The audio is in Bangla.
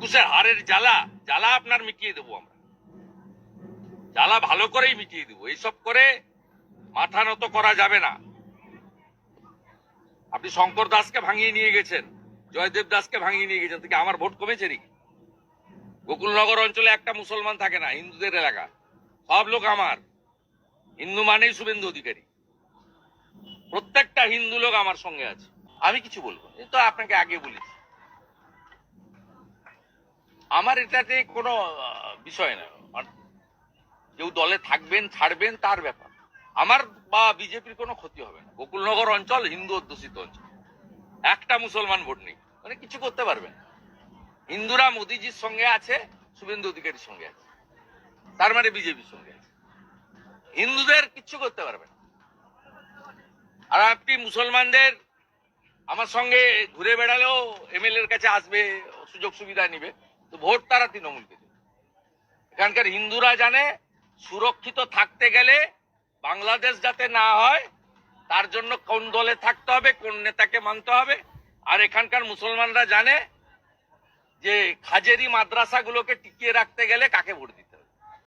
একুশের হারের জ্বালা জ্বালা আপনার মিটিয়ে দেবো আমরা। জ্বালা ভালো করেই মিটিয়ে দেবো। এইসব করে মাথা নত করা যাবে না। আপনি শঙ্কর দাসকে ভাঙিয়ে নিয়ে গেছেন, জয়দেব দাসকে ভাঙিয়ে নিয়ে গেছেন থেকে আমার ভোট কমেছে নাকি? গোকুলনগর অঞ্চলে একটা মুসলমান থাকে না, হিন্দুদের এলাকা। সব লোক আমার। হিন্দু মানেই শুভেন্দু অধিকারী। প্রত্যেকটা হিন্দু লোক আমার সঙ্গে আছে। আমি কিছু বলব তো আপনাকে আগে বলেছি। আমার এটাতে কোনো বিষয় না। কেউ দলে থাকবেন, ছাড়বেন, তার ব্যাপার। আমার বা বিজেপির কোনো ক্ষতি হবে না। গোকুলনগর অঞ্চল, হিন্দু অধ্যুষিত অঞ্চল। একটা মুসলমান ভোট নেই। মানে কিছু করতে পারবেন। হিন্দুরা মোদিজির সঙ্গে আছে, শুভেন্দু অধিকারীর সঙ্গে আছে। তার মানে বিজেপির সঙ্গে আছে। হিন্দুদের কিচ্ছু করতে পারবে না। আর আপনি মুসলমানদের আমার সঙ্গে ঘুরে বেড়ালেও এমএলএর কাছে আসবে সুযোগ সুবিধা নিবে। তো ভোট তারা তৃণমূলকে দেবে এখানকার হিন্দুরা জানে, সুরক্ষিত থাকতে গেলে বাংলাদেশ যাতে না হয়, তার জন্য কোন দলে থাকতে হবে, কোন নেতাকে মানতে হবে আর এখানকার মুসলমানরা জানে যে খাজেরি মাদ্রাসাগুলোকে টিকিয়ে রাখতে গেলে কাকে ভোট দিতে।